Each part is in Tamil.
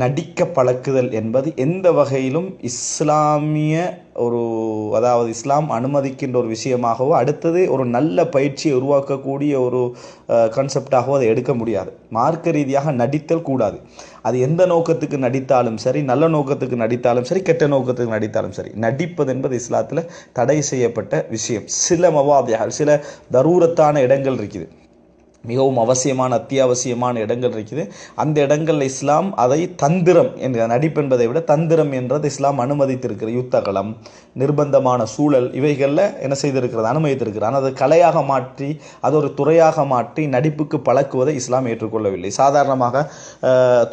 நடிக்க பழக்குதல் என்பது எந்த வகையிலும் இஸ்லாமிய ஒரு அதாவது இஸ்லாம் அனுமதிக்கின்ற ஒரு விஷயமாகவோ அடுத்தது ஒரு நல்ல பயிற்சியை உருவாக்கக்கூடிய ஒரு கான்செப்டாகவோ அதை எடுக்க முடியாது. மார்க்க ரீதியாக நடித்தல் கூடாது. அது எந்த நோக்கத்துக்கு நடித்தாலும் சரி நல்ல நோக்கத்துக்கு நடித்தாலும் சரி கெட்ட நோக்கத்துக்கு நடித்தாலும் சரி. நடிப்பது என்பது இஸ்லாத்தில் தடை செய்யப்பட்ட விஷயம். சில மவாதியாக சில தரூரத்தான இடங்கள் இருக்குது. மிகவும் அவசியமான அத்தியாவசியமான இடங்கள் இருக்குது. அந்த இடங்களில் இஸ்லாம் அதை தந்திரம் என்ற நடிப்பு என்பதை விட தந்திரம் என்றது இஸ்லாம் அனுமதித்திருக்கிற யுத்தகலம் நிர்பந்தமான சூழல் இவைகளில் என்ன செய்திருக்கிறது? அனுமதித்திருக்கிறது ஆனால் அதை கலையாக மாற்றி அது ஒரு துறையாக மாற்றி நடிப்புக்கு பழக்குவதை இஸ்லாம் ஏற்றுக்கொள்ளவில்லை. சாதாரணமாக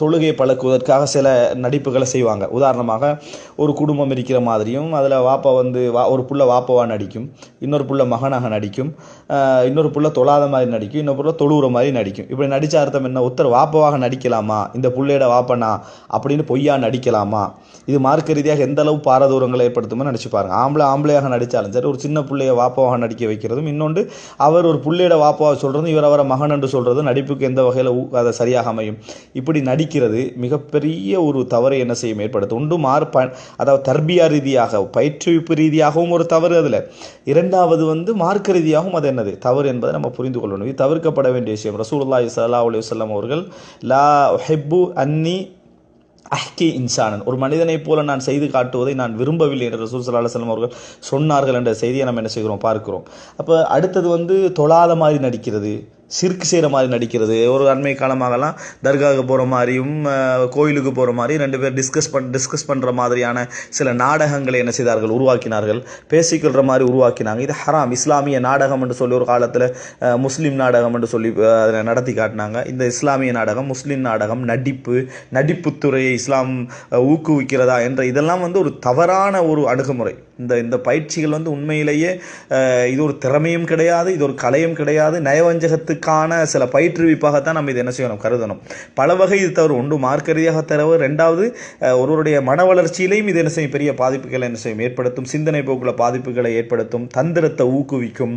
தொழுகை பழக்குவதற்காக சில நடிப்புகளை செய்வாங்க. உதாரணமாக ஒரு குடும்பம் இருக்கிற மாதிரியும் அதில் வாப்பா வந்து வா ஒரு புள்ள வாப்பவா நடிக்கும் இன்னொரு புள்ள மகனாக நடிக்கும் இன்னொரு புள்ள தொழாத மாதிரி நடிக்கும் இன்னொரு புள்ள தொழுகிற மாதிரி நடிக்கும். இப்படி நடித்த அர்த்தம் என்ன? ஒருத்தர் வாப்பவாக நடிக்கலாமா? இந்த புள்ளையோட வாப்பனா? அப்படின்னு பொய்யா நடிக்கலாமா? இது மார்க்க ரீதியாக எந்த அளவு பாரதூரங்களை ஏற்படுத்துமோ நினச்சி பாருங்க. ஆம்பளை ஆம்பளையாக நடித்தாலும் சரி ஒரு சின்ன பிள்ளைய வாப்பவாக நடிக்க வைக்கிறதும் இன்னொன்று அவர் ஒரு புள்ளையோட வாப்பவாக சொல்கிறதும் இவர் அவரை மகன் என்று சொல்கிறதும் நடிப்புக்கு எந்த வகையில் அதை சரியாக அமையும். இப்படி நடிக்கிறது மிகப்பெரிய ஒரு தவறை என்ன செய்யும்? ஏற்படுத்தும். ஒன்று மார் ப அதாவது தர்பியா ரீதியாக பயிற்றுவிப்பு ரீதியாகவும் ஒரு தவறு அதில். இரண்டாவது வந்து மார்க்க ரீதியாகவும் அது என்னது? தவறு என்பதை நம்ம புரிந்து கொள்ளணும். இது தவிர்க்கப்பட வேண்டிய விஷயம். ரசூலுல்லாஹி சல்லா அலி வல்லம் அவர்கள் லா ஹெப்பு அன்னி அஹ்கி இன்சானன். ஒரு மனிதனைப் போல நான் செய்து காட்டுவதை நான் விரும்பவில்லை என்று ரசூல் சல்லா அலுவலம் அவர்கள் சொன்னார்கள் என்ற செய்தியை நம்ம என்ன செய்கிறோம்? பார்க்கிறோம். அப்போ அடுத்தது வந்து தொழாத மாதிரி நடிக்கிறது. சிறுக்கு செய்கிற மாதிரி நடிக்கிறது. ஒரு அண்மை காலமாகலாம் தர்காவுக்கு போகிற மாதிரியும் கோயிலுக்கு போகிற மாதிரி ரெண்டு பேர் டிஸ்கஸ் பண் டிஸ்கஸ் பண்ணுற மாதிரியான சில நாடகங்களை என்ன செய்தார்கள்? உருவாக்கினார்கள். பேசிக்கொள்கிற மாதிரி உருவாக்கினாங்க. இது ஹராம். இஸ்லாமிய நாடகம் என்று சொல்லி ஒரு காலத்தில் முஸ்லீம் நாடகம் என்று சொல்லி அதில் நடத்தி காட்டினாங்க. இந்த இஸ்லாமிய நாடகம் முஸ்லீம் நாடகம் நடிப்பு நடிப்புத்துறையை இஸ்லாம் ஊக்குவிக்கிறதா என்ற இதெல்லாம் வந்து ஒரு தவறான ஒரு அணுகுமுறை. இந்த இந்த பயிற்சிகள் வந்து உண்மையிலேயே இது ஒரு திறமையும் கிடையாது இது ஒரு கலையும் கிடையாது நயவஞ்சகத்துக்கான சில பயிற்றுவிப்பாகத்தான் நம்ம இதை என்ன செய்யணும் கருதணும். பல வகை இது தவறு ஒன்று மார்க்க ரீதியாக தரவு. ரெண்டாவது ஒருவருடைய மன வளர்ச்சியிலையும் இது என்ன செய்யும்? பெரிய பாதிப்புகளை என்ன செய்யும்? ஏற்படுத்தும். சிந்தனை போக்குள்ள பாதிப்புகளை ஏற்படுத்தும். தந்திரத்தை ஊக்குவிக்கும்.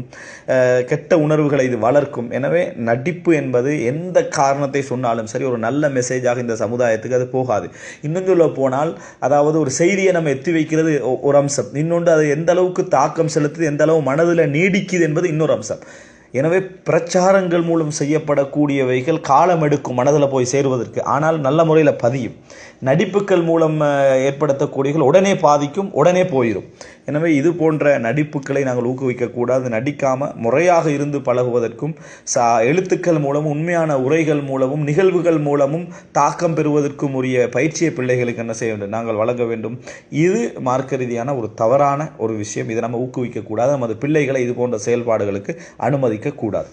கெட்ட உணர்வுகளை இது வளர்க்கும். எனவே நடிப்பு என்பது எந்த காரணத்தை சொன்னாலும் சரி ஒரு நல்ல மெசேஜாக இந்த சமுதாயத்துக்கு அது போகாது. இன்னும் சொல்ல போனால் அதாவது ஒரு செய்தியை நம்ம எத்தி வைக்கிறது ஒரு அம்சம். இன்னொன்று அது எந்த அளவுக்கு தாக்கம் செலுத்துது எந்த அளவு மனதில் நீடிக்குது என்பது இன்னொரு அம்சம். எனவே பிரச்சாரங்கள் மூலம் செய்யப்படக்கூடியவைகள் காலம் எடுக்கும் மனதில் போய் சேருவதற்கு. ஆனால் நல்ல முறையில் பதியும். நடிப்புகள் மூலம் ஏற்படுத்தக்கூடியவர்கள் உடனே பாதிக்கும் உடனே போயிடும் எனவே இது போன்ற நடிப்புகளை நாங்கள் ஊக்குவிக்கக்கூடாது நடிக்காமல் முறையாக இருந்து பழகுவதற்கும் சா எழுத்துக்கள் மூலமும் உண்மையான உரைகள் மூலமும் நிகழ்வுகள் மூலமும் தாக்கம் பெறுவதற்கும் உரிய பயிற்சியை பிள்ளைகளுக்கு என்ன செய்ய வேண்டும்? நாங்கள் வழங்க வேண்டும். இது மார்க்க ரீதியான ஒரு தவறான ஒரு விஷயம். இதை நம்ம ஊக்குவிக்கக்கூடாது நமது பிள்ளைகளை இது போன்ற செயல்பாடுகளுக்கு அனுமதிக்கக்கூடாது